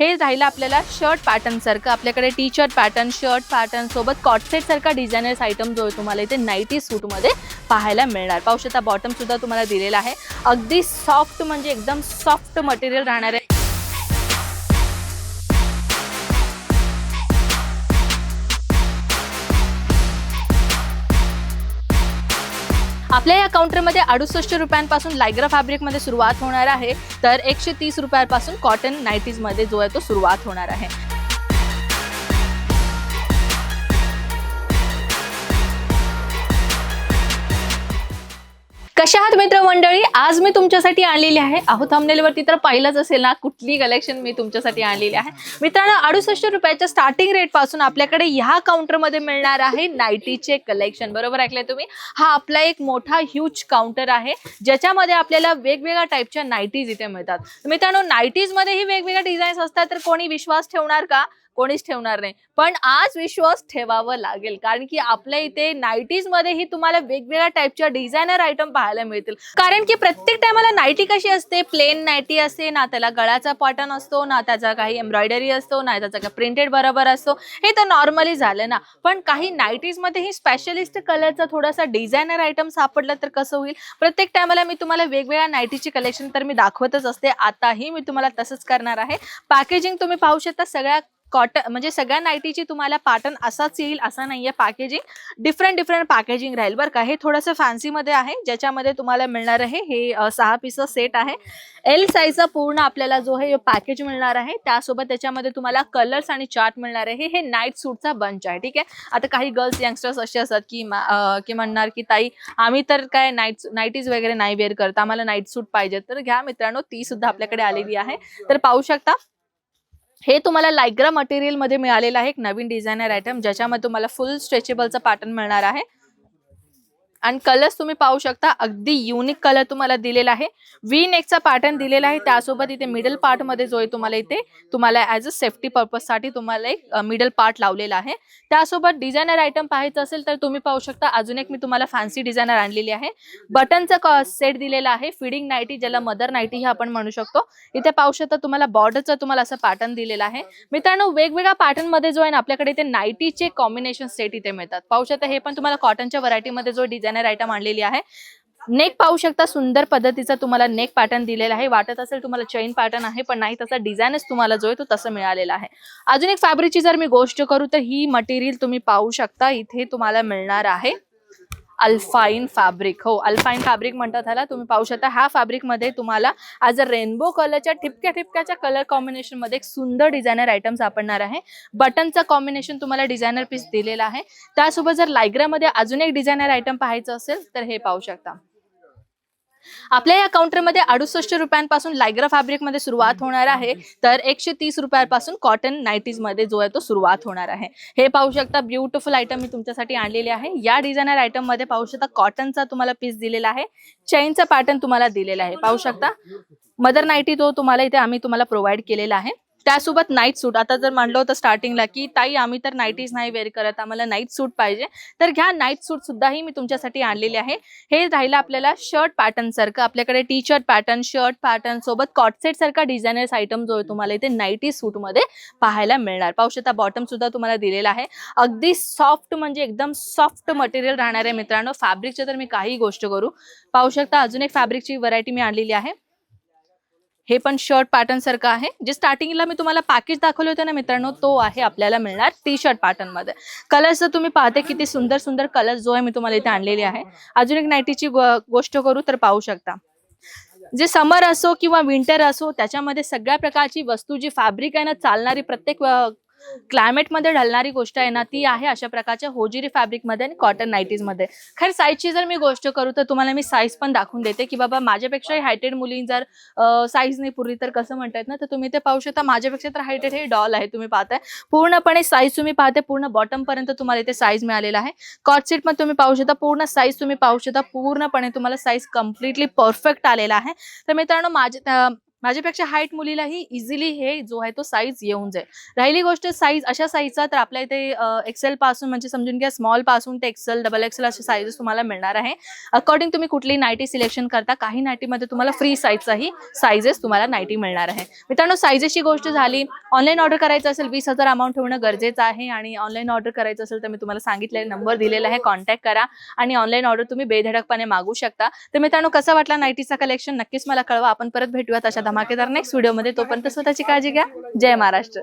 हे राहिलं आपल्याला शर्ट पॅटर्न सारखं. आपल्याकडे T shirt pattern shirt pattern सोबत कॉटसेट सारखा डिझायनर्स आयटम जो आहे तुम्हाला इथे नाईटी सूटमध्ये पाहायला मिळणार. पाहू शकता बॉटम सुद्धा तुम्हाला दिलेला आहे. अगदी सॉफ्ट म्हणजे एकदम सॉफ्ट मटेरियल राहणार आहे आपल्या या काउंटरमध्ये अडुसष्ट रुपयांपासून लायग्रा फॅब्रिकमध्ये सुरुवात होणार आहे. तर एकशे तीस रुपयापासून कॉटन नाईटीजमध्ये जो आहे तो सुरुवात होणार आहे. कशा आहात मित्र मंडळी? आज मी तुमच्यासाठी आणलेली आहे. अहो थांबनेलवरती तर पाहिलंच असेल ना कुठली कलेक्शन मी तुमच्यासाठी आणलेली आहे. मित्रांनो अडुसष्ट रुपयाच्या स्टार्टिंग रेटपासून आपल्याकडे ह्या काउंटरमध्ये मिळणार आहे नाईटीचे कलेक्शन बरोबर ऐकलंय तुम्ही? हा आपला एक मोठा ह्यूज काउंटर आहे. ज्याच्यामध्ये आपल्याला वेगवेगळ्या टाईपच्या नाईटीज इथे मिळतात. मित्रांनो नाईटीजमध्येही वेगवेगळ्या डिझाईन्स असतात. तर कोणी विश्वास ठेवणार का? कोणीच ठेवणार नाही. पण आज विश्वास ठेवावं लागेल. कारण की आपल्या इथे नाईटीज मध्येही तुम्हाला वेगवेगळ्या टाईपच्या डिझायनर आयटम पाहायला मिळतील. कारण की प्रत्येक टायमाला नाईटी कशी असते? प्लेन नाईटी असते. ना त्याला गळाचा पॉटन असतो ना त्याचा काही एम्ब्रॉयडरी असतो ना त्याचा काही प्रिंटेड बरोबर असतो. हे तर नॉर्मली झालं ना. पण काही नाईटीज मध्येही स्पेशलिस्ट कलरचा थोडासा डिझायनर आयटम सापडला तर कसं होईल? प्रत्येक टायमाला मी तुम्हाला वेगवेगळ्या नाईटीची कलेक्शन तर मी दाखवतच असते. आताही मी तुम्हाला तसंच करणार आहे. पॅकेजिंग तुम्ही पाहू शकता. सगळ्या कॉटन म्हणजे सगळ्या नाईटीची तुम्हाला पॅटर्न असाच येईल असं नाहीये. पॅकेजिंग डिफरंट डिफरंट पॅकेजिंग राहील बरं का. हे थोडंसं फॅन्सीमध्ये आहे ज्याच्यामध्ये तुम्हाला मिळणार आहे हे सहा पीसचं सेट आहे. एल साईजचा पूर्ण आपल्याला जो आहे पॅकेज मिळणार आहे त्यासोबत त्याच्यामध्ये तुम्हाला कलर्स आणि चार्ट मिळणार आहे. हे नाईट सूटचा बंच आहे ठीक आहे? आता काही गर्ल्स यंगस्टर्स असे असतात की की म्हणणार की ताई आम्ही तर काय नाईट नाईटीज वगैरे नाही वेअर करत. आम्हाला नाईट सूट पाहिजे तर घ्या मित्रांनो ती सुद्धा आपल्याकडे आलेली आहे. तर पाहू शकता हे तुम्हाला लायग्रा मटेरियलमध्ये मिळालेलं आहे. एक नवीन डिझायनर आयटम ज्याच्यामध्ये तुम्हाला फुल स्ट्रेचेबलचं पॅटर्न मिळणार आहे. आणि कलर्स तुम्ही पाहू शकता. अगदी युनिक कलर तुम्हाला दिलेला आहे. वी नेकचा पॅटर्न दिलेला आहे. त्यासोबत इथे मिडल पार्टमध्ये जो आहे तुम्हाला इथे तुम्हाला ॲज अ सेफ्टी पर्पजसाठी तुम्हाला एक मिडल पार्ट लावलेला आहे. त्यासोबत डिझायनर आयटम पाहायचं असेल तर तुम्ही पाहू शकता अजून एक मी तुम्हाला फॅन्सी डिझायनर आणलेली आहे. बटनचा सेट दिलेला आहे. फिडिंग नाईटी ज्याला मदर नाईटी हे आपण म्हणू शकतो. इथे पाहू शकता तुम्हाला बॉर्डरचा तुम्हाला असं पॅटर्न दिलेला आहे. मित्रांनो वेगवेगळ्या पॅटर्नमध्ये जो आहे ना आपल्याकडे इथे नाईटीचे कॉम्बिनेशन सेट इथे मिळतात. पाहू शकता हे पण तुम्हाला कॉटनच्या व्हरायटीमध्ये जो डिझायनर आयटम आणलेली आहे. नेक पाहू शकता सुंदर पद्धतीचा तुम्हाला नेक पॅटर्न दिलेला आहे. वाटत असेल तुम्हाला चैन पॅटर्न आहे पण नाही तसा डिझाईनच तुम्हाला जो आहे तो तसं मिळालेला आहे. अजून एक फॅब्रिकची जर मी गोष्ट करू तर ही मटेरियल तुम्ही पाहू शकता इथे तुम्हाला मिळणार आहे. Alpine fabric. हो अल्फाईन फॅब्रिक म्हणतात ह्याला. तुम्ही पाहू शकता ह्या फॅब्रिकमध्ये तुम्हाला ॲज अ रेनबो कलरच्या ठिपक्या ठिपक्याच्या कलर कॉम्बिनेशनमध्ये एक सुंदर डिझायनर आयटम सापडणार आहे. बटनचं कॉम्बिनेशन तुम्हाला डिझायनर पीस दिलेला आहे. त्यासोबत जर लायग्रामध्ये अजून एक डिझायनर आयटम पाहायचं असेल तर हे पाहू शकता. आपल्या या काउंटरमध्ये अडुसष्ट रुपयांपासून लायग्रा फॅब्रिकमध्ये सुरुवात होणार आहे. तर एकशे तीस रुपयापासून कॉटन नाईटीजमध्ये जो आहे तो सुरुवात होणार आहे. हे पाहू शकता ब्युटिफुल आयटम मी तुमच्यासाठी आणलेले आहे. या डिझायनर आयटममध्ये पाहू शकता कॉटनचा तुम्हाला पीस दिलेला आहे. चैनचा पॅटर्न तुम्हाला दिलेला आहे. पाहू शकता मदर नाईटी तो तुम्हाला इथे आम्ही तुम्हाला प्रोव्हाइड केलेला आहे. त्यासोबत नाईट सूट आता जर म्हणलं होतं स्टार्टिंगला की ताई आम्ही तर नाईटीज नाही वेअर करत. आम्हाला नाईट सूट पाहिजे. तर घ्या नाईट सूट सुद्धाही मी तुमच्यासाठी आणलेली आहे. हे राहिलं आपल्याला शर्ट पॅटर्न सारखं. आपल्याकडे T shirt pattern shirt pattern सोबत कॉटसेट सारखा डिझायनर्स आयटम जो आहे तुम्हाला इथे नाईटी सूटमध्ये पाहायला मिळणार. पाहू शकता बॉटम सुद्धा तुम्हाला दिलेला आहे. अगदी सॉफ्ट म्हणजे एकदम सॉफ्ट मटेरियल राहणार आहे मित्रांनो फॅब्रिकच्या तर मी काही गोष्ट करू. पाहू शकता अजून एक फॅब्रिकची व्हरायटी मी आणलेली आहे. हे पण शर्ट पॅटर्न सारखं आहे. जे स्टार्टिंगला मी तुम्हाला पॅकेज दाखवले होते ना मित्रांनो तो आहे आपल्याला मिळणार टी शर्ट पॅटर्नमध्ये. कलर्स जर तुम्ही पाहते किती सुंदर सुंदर कलर्स जो आहे मी तुम्हाला इथे आणलेले आहे. अजून एक नाईटीची गोष्ट करू तर पाहू शकता. जे समर असो किंवा विंटर असो त्याच्यामध्ये सगळ्या प्रकारची वस्तू जी फॅब्रिक आहे ना चालणारी प्रत्येक क्लायमेटमध्ये ढलणारी गोष्ट आहे ना ती आहे अशा प्रकारच्या होजिरी फॅब्रिकमध्ये आणि कॉटन नाईटीजमध्ये खैर साईजची जर मी गोष्ट करू तर तुम्हाला मी साईज पण दाखवून देते की बाबा माझ्यापेक्षा हायटेड मुली जर साईज नाही पुरली तर कसं म्हणतायत ना तर तुम्ही ते पाहू शकता. माझ्यापेक्षा तर हायटेड हे डॉल आहे तुम्ही पाहताय. पूर्णपणे साईज तुम्ही पाहते पूर्ण बॉटम पर्यंत तुम्हाला इथे साईज मिळालेला आहे. कॉट सीट पण तुम्ही पाहू शकता पूर्ण साईज तुम्ही पाहू शकता पूर्णपणे तुम्हाला साईज कम्प्लिटली परफेक्ट आलेला आहे. तर मित्रांनो माझे माझ्यापेक्षा हाईट मुलीलाही इझिली हे जो आहे तो साईज येऊन जाईल. राहिली गोष्ट साईज अशा साईजचा तर आपल्या इथे एक्सेल पासून म्हणजे समजून घ्या स्मॉलपासून ते एक्सेल डबल एक्सेल असे साईजेस तुम्हाला मिळणार आहे. अकॉर्डिंग तुम्ही कुठली नाईटी सिलेक्शन करता काही नाईटीमध्ये तुम्हाला फ्री साईजचाही साईजेस तुम्हाला नाईटी मिळणार आहे. मित्रांनो साईजेसची गोष्ट झाली. ऑनलाईन ऑर्डर करायचं असेल वीस हजार अमाऊंट ठेवणं गरजेचं आहे आणि ऑनलाईन ऑर्डर करायचं असेल तर मी तुम्हाला सांगितलेला नंबर दिलेला आहे कॉन्टॅक्ट करा आणि ऑनलाईन ऑर्डर तुम्ही बेधडकपणे मागू शकता. तर मित्रांनो कसा वाटला नाईटीचा कलेक्शन नक्कीच मला कळवा. आपण परत भेटूयात अशा धमाकेदार नेक्स्ट व्हिडिओमध्ये तोपर्यंत स्वतःची काळजी घ्या. जय महाराष्ट्र.